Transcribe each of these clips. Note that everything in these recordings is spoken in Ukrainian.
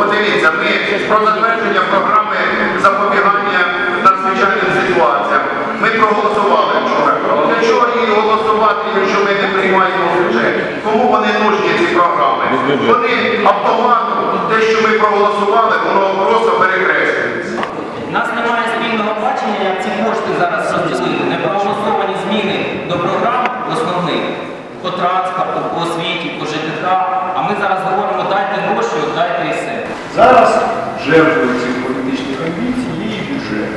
Подивіться, ми про затвердження програми запобігання надзвичайним ситуаціям. Ми проголосували вчора. Для чого її голосувати, якщо ми не приймаємо бюджет? Кому вони нужні ці програми? Вони автоматом, те, що ми проголосували, воно просто перекреслюється. У нас немає спільного бачення, як ці кошти зараз розділити. Не проголосовані зміни до програм основних по транспорту, по освіті, по ЖКХ. А ми зараз говоримо, дайте гроші, от дайте і все. Зараз жертвою цих політичних амбіцій є і бюджет.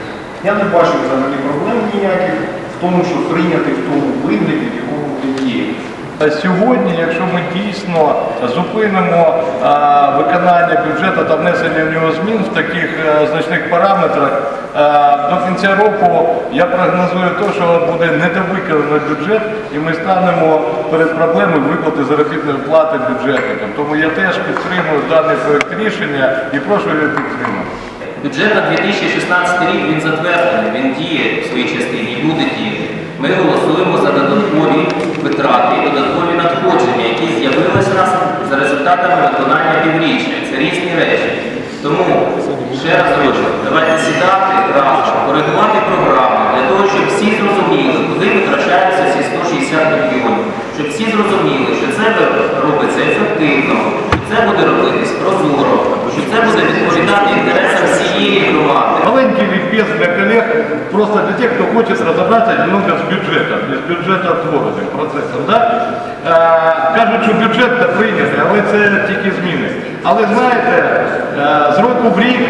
Я не бачу взагалі проблем ніяких в тому, щоб прийняти в тому вигляді, в якому він є. Сьогодні, якщо ми дійсно зупинимо а, виконання бюджету та внесення в нього змін в таких е, значних параметрах, а, до кінця року я прогнозую те, що буде недовиконано бюджет, і ми станемо перед проблемою виплати заробітної плати бюджетникам. Тому я теж підтримую даний проект рішення і прошу його підтримати. Бюджет на 2016 рік він затверджений, він діє в своїй частині і буде діяти. Ми голосуємо за додаткові витрати додаткові надходження, які з'явилися у нас за результатами виконання півріччя. Це різні речі. Тому ще раз хочу, давайте сідати разом, коригувати програму для того, щоб всі зрозуміли, куди витрачаються ці 160 мільйонів. Щоб всі зрозуміли, що це робиться ефективно, це буде робитись прозоро, що це буде відповідати інтересам всієї громади. Ликбез для коллег, просто для тех, кто хочет разобраться немного с бюджетом, с бюджетотвореним процесом. Да? Е, кажуть, що бюджет не прийнятий, але це тільки зміни. Але знаєте, е, з року в рік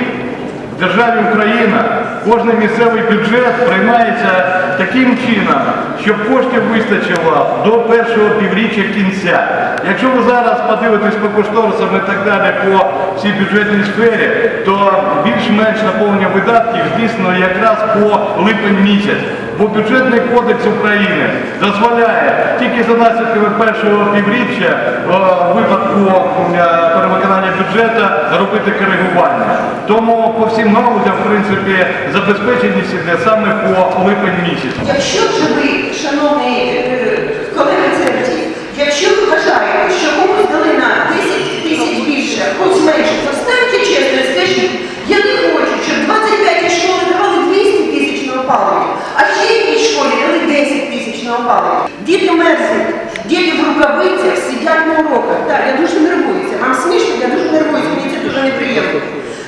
в державі Україна кожен місцевий бюджет приймається таким чином, щоб коштів вистачило до першого півріччя кінця. Якщо ви зараз подивитесь по кошторисам і так далі по всій бюджетній сфері, то більш-менш наповнення видатків здійснено якраз по липень місяць. Бо бюджетний кодекс України дозволяє тільки за наслідками першого півріччя е, випадку бюджету робити коригування. Тому по всім галузям, в принципі, забезпеченість іде саме по липень місяць. Якщо вже ви, шановні е, колеги церкві, якщо ви вважаєте, що комусь дали на 10 тисяч більше, комусь менше, то станьте чесно і скажіть, я не хочу, щоб 25 школи давали 200 тисяч на опалення, а ще якісь школі дали 10 тисяч на опалення. Діти мерзнуть, діти в рукавицях сидять на уроках. Так, я дуже нервуюся. Вам смішно, я дуже це дуже неприємно.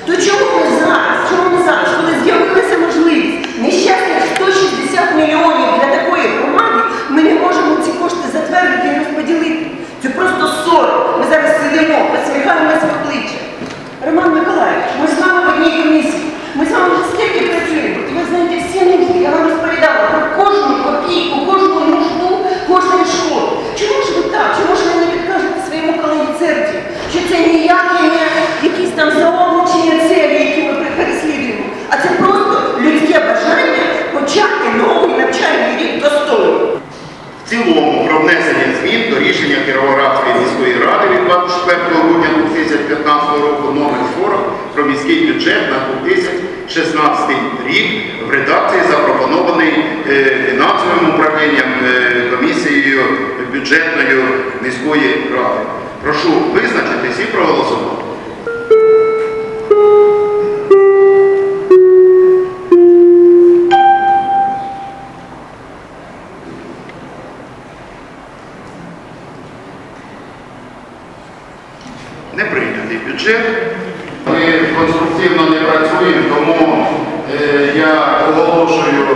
То чому ми зараз, чому ми зараз, коли з'явилася можливість нещасних 160 мільйонів для такої громади, ми не можемо ці кошти затвердити і розподілити. Це просто сором. Ми зараз сидимо, посміхаємося в обличчя. Роман Миколаївич, ми з вами в одній комісії. Ми з вами вже скільки працюємо. І ви знаєте всі нужди. Я вам розповідала про кожну копійку, кожну нужду, кожної школи. Чому ж ви так? Чому ж ви не підкажете своєму колегі церкві, що це ніякі не якісь там заоблачені цілі, які ми переслідуємо, а це просто людське бажання почати новий навчальний рік достойно. Цілому про внесення змін до рішення Кіровоградської міської ради від 24 грудня 2015 року номер 40 про міський бюджет на 2016 рік в редакції запропонований е, фінансовим управлінням е, комісією бюджетною міської ради. Прошу визначитись і проголосувати. Прийнятий бюджет. Ми конструктивно не працюємо, тому е, я оголошую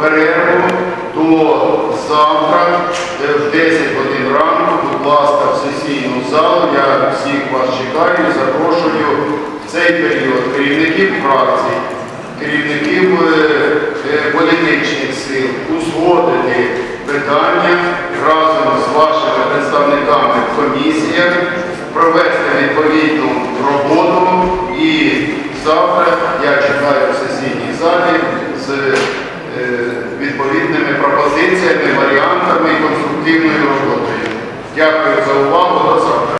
перерву до завтра е, в 10 годин ранку. Будь ласка, в сесійну залу. Я всіх вас чекаю запрошую в цей період керівників фракцій, керівників е, політичних сил узгодити питання разом з вашими представниками в Fridays over.